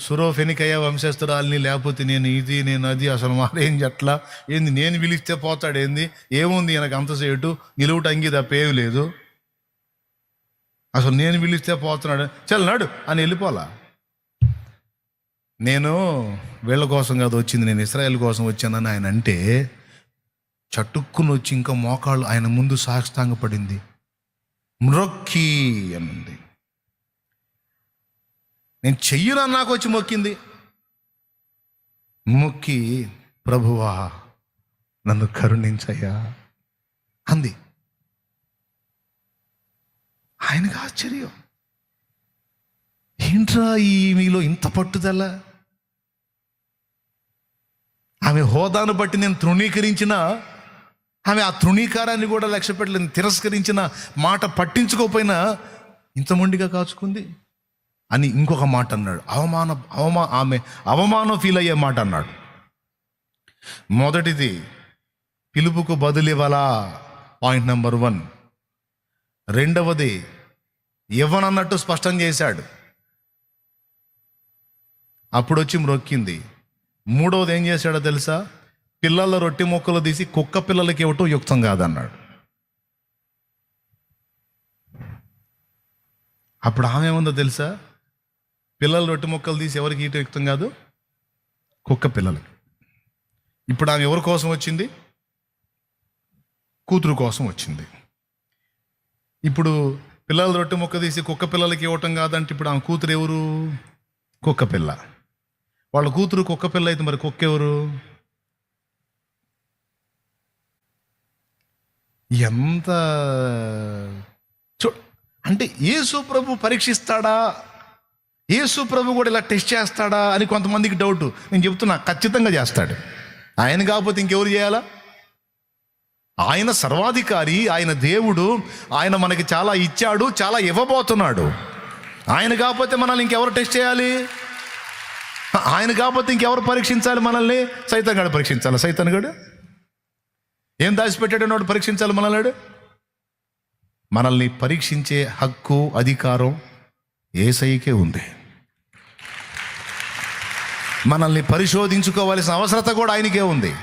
సురోఫెనికయ్య వంశస్థురాల్ని లేకపోతే నేను ఇది నేను అది అసలు మారేం చెట్ల? ఏంది నేను పిలిస్తే పోతాడు ఏంది? ఏముంది ఈయనకు అంతసేటు నిలువుట అంగి తప్పేవి లేదు. అసలు నేను పిలిస్తే పోతున్నాడు. చల్లనాడు అని వెళ్ళిపోలా నేను వీళ్ళ కోసం కాదు వచ్చింది నేను ఇస్రాయల్ కోసం వచ్చానని ఆయన అంటే చటుక్కుని వచ్చి ఇంకా మోకాళ్ళు ఆయన ముందు సాష్టాంగ పడింది మ్రొక్కి అన్నది నేను చెయ్యను నాకు వచ్చి మొక్కింది. మొక్కి ప్రభువా నన్ను కరుణించయ్యా అంది. ఆయనకు ఆశ్చర్యం. ఏంట్రా ఈ మీలో ఇంత పట్టుదల? ఆమె హోదాను బట్టి నేను తృణీకరించిన ఆమె ఆ తృణీకారాన్ని కూడా లక్ష్య పెట్టలేదు తిరస్కరించిన మాట పట్టించుకోకపోయినా ఇంత మొండిగా కాచుకుంది. అని ఇంకొక మాట అన్నాడు. అవమాన అవమా ఆమె అవమానం ఫీల్ అయ్యే మాట అన్నాడు. మొదటిది పిలుపుకు బదులివ్వాలా పాయింట్ నెంబర్ వన్ రెండవది ఇవ్వనన్నట్టు స్పష్టం చేశాడు. అప్పుడు వచ్చి మ్రొక్కింది. మూడవది ఏం చేశాడో తెలుసా? పిల్లల రొట్టె మొక్కలు తీసి కుక్క పిల్లలకి ఇవ్వటం యుక్తం కాదన్నాడు. అప్పుడు ఆమె ఏముందో తెలుసా? పిల్లల రొట్టె మొక్కలు తీసి ఎవరికి ఈట యుక్తం కాదు? కుక్క పిల్లలకి. ఇప్పుడు ఆమె ఎవరి కోసం వచ్చింది? కూతురు కోసం వచ్చింది. ఇప్పుడు పిల్లల రొట్టె మొక్క తీసి కుక్క పిల్లలకి ఇవ్వటం కాదంటే ఇప్పుడు ఆమె కూతురు ఎవరు? కుక్క పిల్ల. వాళ్ళ కూతురు కుక్క పిల్ల అయితే మరి కుక్క ఎవరు? ఎంత చూ అంటే యేసు ప్రభు పరీక్షిస్తాడా? యేసు ప్రభు కూడా ఇలా టెస్ట్ చేస్తాడా అని కొంతమందికి డౌట్ నేను చెప్తున్నా ఖచ్చితంగా చేస్తాడు. ఆయన కాకపోతే ఇంకెవరు చేయాలా? ఆయన సర్వాధికారి ఆయన దేవుడు ఆయన మనకి చాలా ఇచ్చాడు చాలా ఇవ్వబోతున్నాడు. ఆయన కాకపోతే మనల్ని ఇంకెవరు టెస్ట్ చేయాలి? ఆయన కాకపోతే ఇంకెవరు పరీక్షించాలి మనల్ని? సైతన్గాడు పరీక్షించాలి? సైతన్గాడు ఏం దాచిపెట్టాడు వాడు పరీక్షించాలి మనల్ని మనల్ని పరీక్షించే హక్కు అధికారం ఏసైకే ఉంది. మనల్ని పరిశోధించుకోవాల్సిన అవసరత కూడా ఆయనకే ఉంది.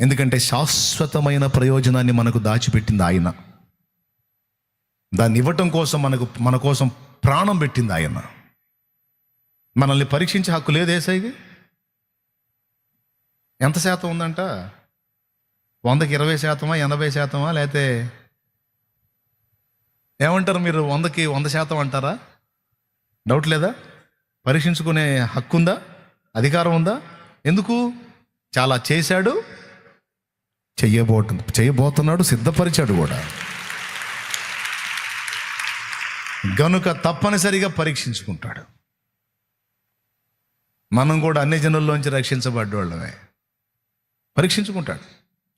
ఎందుకంటే శాశ్వతమైన ప్రయోజనాన్ని మనకు దాచిపెట్టింది ఆయన. దాన్ని ఇవ్వటం కోసం మనకు మన కోసం ప్రాణం పెట్టింది ఆయన. మనల్ని పరీక్షించే హక్కు లేదు ఏసైకి? ఎంత శాతం ఉందంట? వందకి ఇరవై శాతమా ఎనభై శాతమా లేకపోతే ఏమంటారు మీరు వందకి వంద శాతం అంటారా? డౌట్ లేదా? పరీక్షించుకునే హక్కు ఉందా? అధికారం ఉందా? ఎందుకు? చాలా చేశాడు చెయ్యబోతు చేయబోతున్నాడు సిద్ధపరిచాడు కూడా. గనుక తప్పనిసరిగా పరీక్షించుకుంటాడు. మనం కూడా అన్ని జనుల్లోంచి రక్షించబడ్డవాళ్ళమే పరీక్షించుకుంటాడు.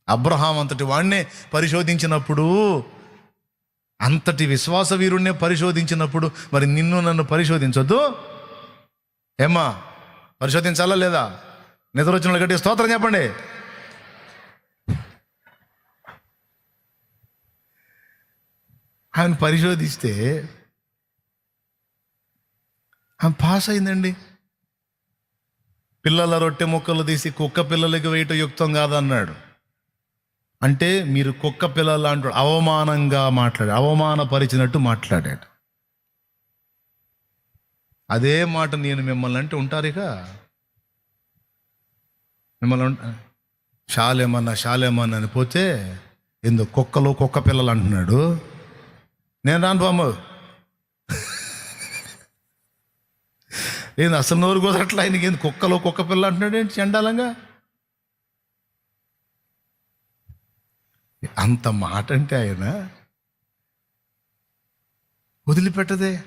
అబ్రహాం అంతటి వాడినే పరిశోధించినప్పుడు అంతటి విశ్వాస వీరుణ్ణే పరిశోధించినప్పుడు మరి నిన్ను నన్ను పరిశోధించొద్దు? ఏమ్మా పరిశోధించాలా లేదా? నిద్ర వచ్చిన గట్టి స్తోత్రం చెప్పండి. ఆయన పరిశోధిస్తే ఆమె పాస్ అయిందండి. పిల్లల రొట్టె ముక్కలు తీసి కుక్క పిల్లలకి వేయటం యుక్తం కాదన్నాడు. అంటే మీరు కుక్క పిల్లలు అంటాడు అవమానంగా మాట్లాడాడు అవమానపరిచినట్టు మాట్లాడాడు అదే మాట నేను మిమ్మల్ని అంటే ఉంటారు ఇక. మిమ్మల్ని షాలేమన్నా షాలేమన్నా అని పోతే ఎందుకు కుక్కలు కుక్క పిల్లలు అంటున్నాడు. నేను రాను బామ్మ. ఏంది అసలు నోరు అట్లా ఆయనకి ఏంది కుక్కలు కుక్క పిల్ల అంటున్నాడు ఏంటి చండాలంగా? అంత మాట అంటే ఆయన వదిలిపెట్టదే.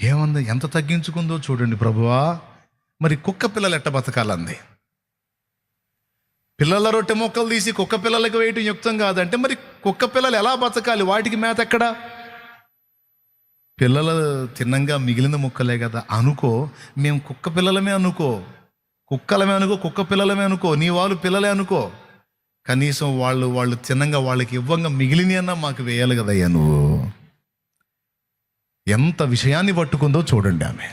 ఏమంది ఎంత తగ్గించుకుందో చూడండి ప్రభువా. మరి కుక్క పిల్లలు ఎట్ట బతకాలంది? పిల్లల రొట్టె మొక్కలు తీసి కుక్క పిల్లలకు వేయటం యుక్తం కాదంటే మరి కుక్క పిల్లలు ఎలా బతకాలి? వాటికి మేత ఎక్కడా? పిల్లలు తిన్నంగా మిగిలిన ముక్కలే కదా. అనుకో మేము కుక్క పిల్లలమే అనుకో. కుక్కలమే అనుకో కుక్క పిల్లలమే అనుకో. నీ వాళ్ళు పిల్లలే అనుకో. కనీసం వాళ్ళు వాళ్ళు తినంగా వాళ్ళకి ఇవ్వంగా మిగిలినన్నా మాకు వేయాలి కదయ్యా నువ్వు. ఎంత విషయాన్ని పట్టుకుందో చూడండి ఆమె.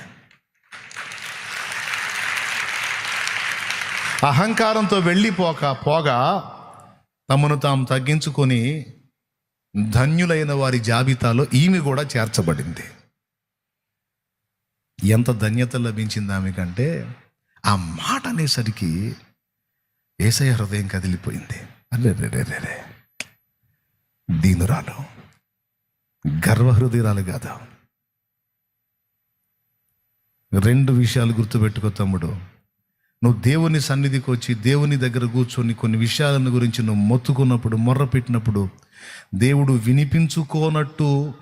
అహంకారంతో వెళ్ళిపోక పోగా తమను తాము తగ్గించుకొని ధన్యులైన వారి జాబితాలో ఈమె కూడా చేర్చబడింది. ఎంత ధన్యత లభించింది ఆమెకంటే ఆ మాట అనేసరికి ఏసయ హృదయం కదిలిపోయింది. అరే దీనురాలు. గర్వహృదయరాలు కాదు. రెండు విషయాలు గుర్తుపెట్టుకో తమ్ముడు. నువ్వు దేవుని సన్నిధికి వచ్చి దేవుని దగ్గర కూర్చొని కొన్ని విషయాలను గురించి నువ్వు మొత్తుకున్నప్పుడు మొర్ర పెట్టినప్పుడు దేవుడు వినిపించుకోనట్టు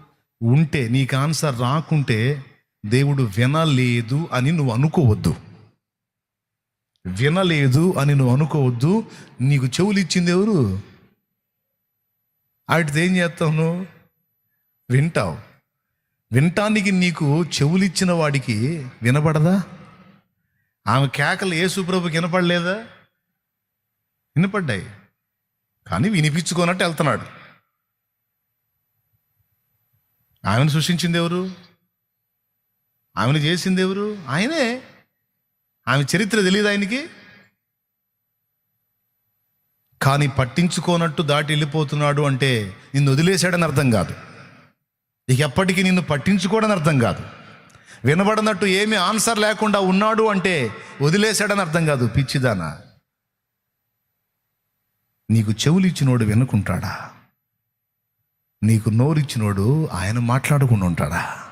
ఉంటే నీకు ఆన్సర్ రాకుంటే దేవుడు వినలేదు అని నువ్వు అనుకోవద్దు. వినలేదు అని నువ్వు అనుకోవద్దు. నీకు చెవులు ఇచ్చింది ఎవరు? వాటితో ఏం చేస్తావు నువ్వు? వింటావు. వినటానికి నీకు చెవులిచ్చిన వాడికి వినపడదా? ఆమె కేకలు ఏ సుప్రభుకి వినపడలేదా? వినపడ్డాయి. కానీ వినిపించుకోనట్టు వెళ్తున్నాడు. ఆమెను సృష్టించింది ఎవరు? ఆమెను చేసింది ఎవరు? ఆయనే. ఆమె చరిత్ర తెలియదు ఆయనకి? కానీ పట్టించుకోనట్టు దాటి వెళ్ళిపోతున్నాడు అంటే నిన్ను వదిలేశాడని అర్థం కాదు. ఇక ఎప్పటికీ నిన్ను పట్టించుకోడని అర్థం కాదు. వినబడినట్టు ఏమీ ఆన్సర్ లేకుండా ఉన్నాడు అంటే వదిలేశాడని అర్థం కాదు పిచ్చిదానా. నీకు చెవులు ఇచ్చినోడు వినుకుంటాడా? నీకు నోరిచ్చినోడు ఆయన మాట్లాడకుండా ఉంటాడా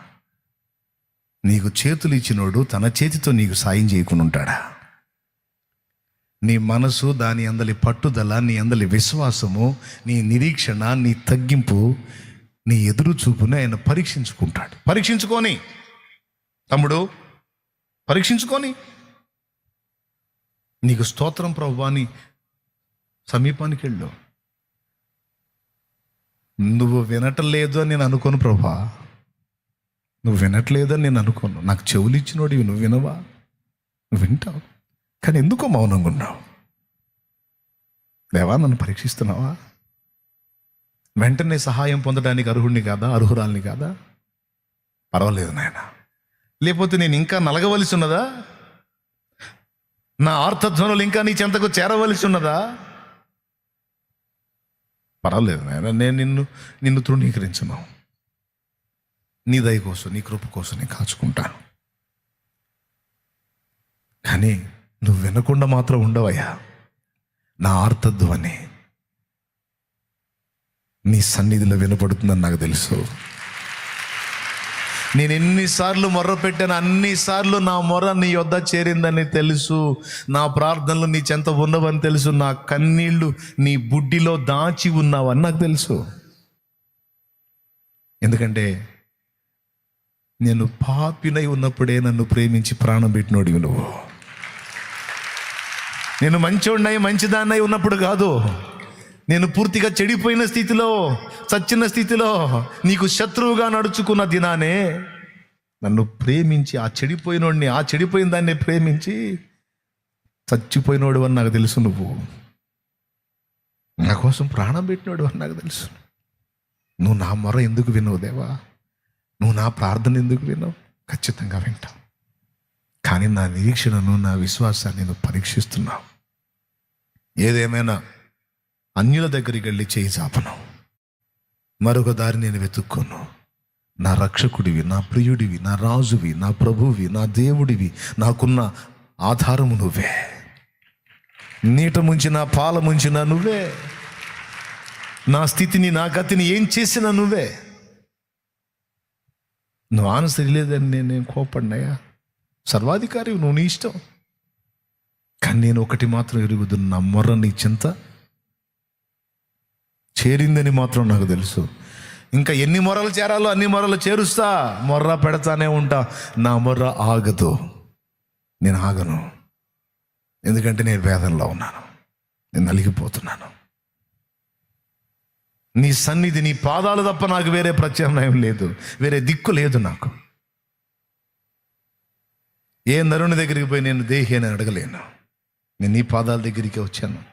నీకు చేతులు ఇచ్చినోడు తన చేతితో నీకు సాయం చేయకుండా ఉంటాడా? నీ మనసు దాని అందలి పట్టుదల నీ అందలి విశ్వాసము నీ నిరీక్షణ నీ తగ్గింపు నీ ఎదురు చూపుని ఆయన పరీక్షించుకుంటాడు. పరీక్షించుకొని. తమ్ముడు పరీక్షించుకొని. నీకు స్తోత్రం ప్రభువాని సమీపానికి వెళ్ళు నువ్వు వినటం లేదు అని నేను అనుకోను ప్రభా నువ్వు వినట్లేదని నేను అనుకోను. నాకు చెవులు ఇచ్చినోడివి నువ్వు వినవా? నువ్వు వింటావు. కానీ ఎందుకో మౌనంగా ఉన్నావు? దేవా నన్ను పరీక్షిస్తున్నావా? వెంటనే సహాయం పొందడానికి అర్హుడిని కాదా? అర్హురాల్ని కాదా? పర్వాలేదు నాయన. లేకపోతే నేను ఇంకా నలగవలసి ఉన్నదా? నా ఆర్థధ్వనులు ఇంకా నీ చెంతకు చేరవలసి ఉన్నదా? పర్వాలేదు నాయన. నేను నిన్ను నిన్ను తృణీకరించను. నీ దయ కోసం నీ కృప కోసం నేను కాచుకుంటాను. కానీ నువ్వు వినకుండా మాత్రం ఉండవయ్యా. నా ఆర్తధ్వని నీ సన్నిధిలో వినపడుతుందని నాకు తెలుసు. నేను ఎన్నిసార్లు మొర్ర పెట్టాను అన్నిసార్లు నా మొర్ర నీ యొద్ద చేరిందని తెలుసు. నా ప్రార్థనలు నీ చెంత ఉన్నవని తెలుసు. నా కన్నీళ్ళు నీ బుడ్డిలో దాచి ఉన్నావని నాకు తెలుసు. ఎందుకంటే నేను పాపినై ఉన్నప్పుడే నన్ను ప్రేమించి ప్రాణం పెట్టినోడివి నువ్వు. నేను మంచోడినై మంచిదాన్నై ఉన్నప్పుడు కాదు. నేను పూర్తిగా చెడిపోయిన స్థితిలో చచ్చిన స్థితిలో నీకు శత్రువుగా నడుచుకున్న దినానే నన్ను ప్రేమించి ఆ చెడిపోయినోడిని ఆ చెడిపోయిన దాన్ని ప్రేమించి చచ్చిపోయినోడు అని నాకు తెలుసు నువ్వు. నా కోసం ప్రాణం పెట్టినోడు అని నాకు తెలుసు. నువ్వు నా మొర ఎందుకు వినవు దేవా? నువ్వు నా ప్రార్థన ఎందుకు విన్నావు? ఖచ్చితంగా వింటావు కానీ నా నిరీక్షణను నా విశ్వాసాన్ని నువ్వు పరీక్షిస్తున్నావు. ఏదేమైనా అన్యుల దగ్గరికి వెళ్ళి చేయి చాపను. మరొక దారి నేను వెతుక్కోను. నా రక్షకుడివి నా ప్రియుడివి నా రాజువి నా ప్రభువి నా దేవుడివి నాకున్న ఆధారము నువ్వే. నీట ముంచిన పాల ముంచిన నువ్వే. నా స్థితిని నా గతిని ఏం చేసినా నువ్వే. నువ్వు ఆన్సర్ లేదని నేను నేను కోపడినయ్యా సర్వాధికారి నువ్వు నీ ఇష్టం. కానీ నేను ఒకటి మాత్రం ఎరుగుదు నా మొర్ర నీ చింత. చేరిందని మాత్రం నాకు తెలుసు. ఇంకా ఎన్ని మొరలు చేరాలో అన్ని మొరలు చేరుస్తా. మొర్ర పెడతానే ఉంటా. నా మొర్ర ఆగదు. నేను ఆగను. ఎందుకంటే నేను వేదనలో ఉన్నాను. నేను నలిగిపోతున్నాను. నీ సన్నిధి నీ పాదాలు తప్ప నాకు వేరే ప్రత్యామ్నాయం లేదు. వేరే దిక్కు లేదు నాకు. ఏ నరుని దగ్గరికి పోయి నేను దేహి అని అడగలేను. నేను నీ పాదాల దగ్గరికి వచ్చాను.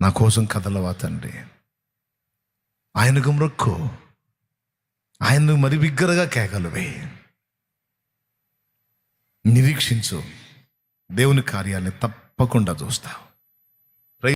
నా కోసం కదలవా తండ్రి? ఆయనకు మ్రొక్కు ఆయన్ను మరి బిగ్గరగా కేకలువే. నిరీక్షించు. దేవుని కార్యాన్ని తప్పకుండా చూస్తావు.